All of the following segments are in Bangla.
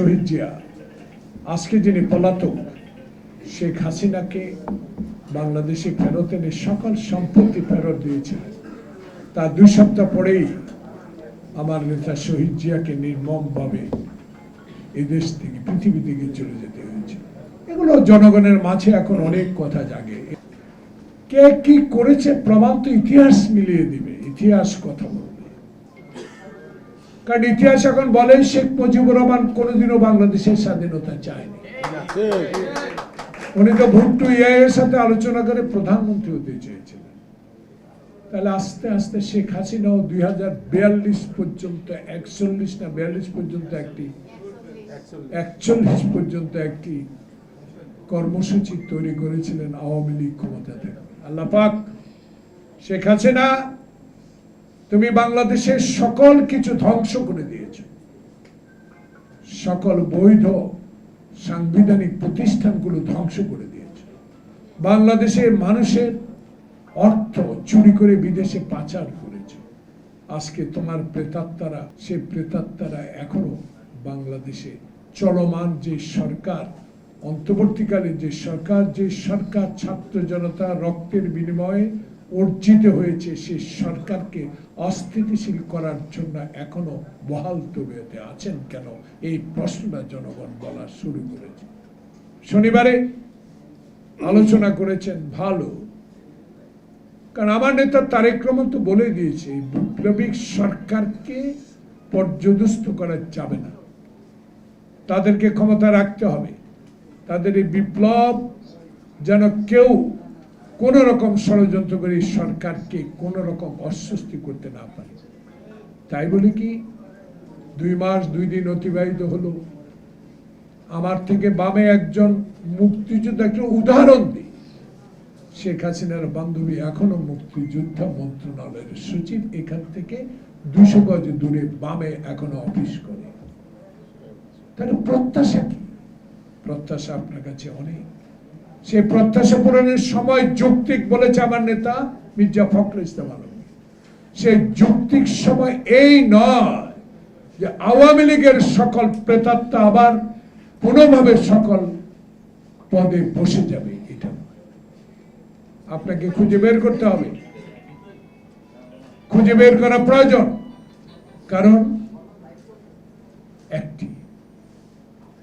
শহীদ জিয়া, আজকে যিনি পলাতক, শেখ হাসিনাকে বাংলাদেশে ফেরত এনে সকল সম্পত্তি ফেরত দিয়েছিলেন তার দুই সপ্তাহ পরেই আমার নেতা শহীদ জিয়াকে নির্মমভাবে এই দেশ থেকে, পৃথিবী থেকে চলে যেতে হয়েছে। এগুলো জনগণের মাঝে এখন অনেক কথা জাগে। কে কি করেছে প্রমাণ তো ইতিহাস মিলিয়ে দিবে, ইতিহাস কথা বলবে। কারণ ইতিহাস এখন বলে শেখ মুজিবুর রহমান কোনোদিনও বাংলাদেশের স্বাধীনতা চায়নি। উনি তো ভুট্টু ইয়ের সাথে আলোচনা করে প্রধানমন্ত্রী হতে চেয়েছিলেন। তাহলে আস্তে আস্তে শেখ হাসিনাও দুই হাজার বিয়াল্লিশ পর্যন্ত, একচল্লিশ না বিয়াল্লিশ পর্যন্ত একটি, একচল্লিশ পর্যন্ত একটি কর্মসূচি তৈরি করেছিলেন আওয়ামী লীগ ক্ষমতা থেকে। আল্লাহ পাক শেখ হাসিনা তুমি বাংলাদেশের সকল কিছু ধ্বংস করে দিয়েছ। সকল বৈধ সাংবিধানিক প্রতিষ্ঠানগুলো ধ্বংস করে দিয়েছে। বাংলাদেশের মানুষের অর্থ চুরি করে বিদেশে পাচার করেছে। আজকে তোমার প্রেতাত্মারা, সে প্রেতাত্মারা এখনও বাংলাদেশে চলমান যে সরকার, অন্তর্বর্তীকালে যে সরকার যে সরকার ছাত্র জনতা রক্তের বিনিময়ে অর্জিত হয়েছে সে সরকারকে অস্থিতিশীল করার জন্য এখনও বহাল তবিয়তে আছেন কেন? এই প্রশ্নটা জনগণ বলা শুরু করেছে। শনিবারে আলোচনা করেছেন ভালো। কারণ আমার নেতা তারেক রহমান তো বলে দিয়েছে বিপ্লবিক সরকারকে পর্যদস্ত করা যাবে না। তাদেরকে ক্ষমতা রাখতে হবে। তাদের এই বিপ্লব যেন কেউ কোন রকম ষড়যন্ত্র করে সরকারকে কোন রকম অস্বস্তি করতে না পারে। তাই বলে কি, দুই মাস দুই দিন অতিবাহিত হলো। আমার থেকে বামে একজন মুক্তিযোদ্ধাকে উদাহরণ দিই। শেখ হাসিনার বান্ধবী এখনও মুক্তিযোদ্ধা মন্ত্রণালয়ের সচিব, এখান থেকে দুশো গজ দূরে বামে এখনও অফিস করে। তাহলে প্রত্যাশা কি? প্রত্যাশা আপনার কাছে অনেক। সে প্রত্যাশা পূরণের সময় যৌক্তিক বলেছে আমার নেতা মির্জা ফখরুল ইসলাম আলম। সেই যৌক্তিক সময় এই নয় যে আওয়ামী লীগের সকল প্রেতাত্মা আবার কোনোভাবে সকল পদে বসে যাবে এটা। আপনাকে খুঁজে বের করতে হবে। খুঁজে বের করা প্রয়োজন। কারণ একটি,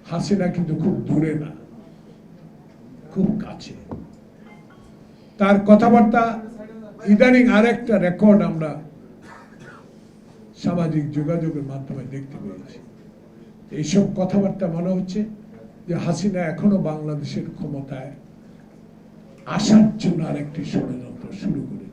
হাসিনা কিন্তু খুব দূরে না। খুব কাছে। তার কথাবার্তা, ইদানিং আরেকটা রেকর্ড আমরা সামাজিক যোগাযোগের মাধ্যমে দেখতে পেয়েছি। এইসব কথাবার্তা মনে হচ্ছে যে হাসিনা এখনও বাংলাদেশের ক্ষমতায় আসার জন্য আরেকটি ষড়যন্ত্র শুরু করে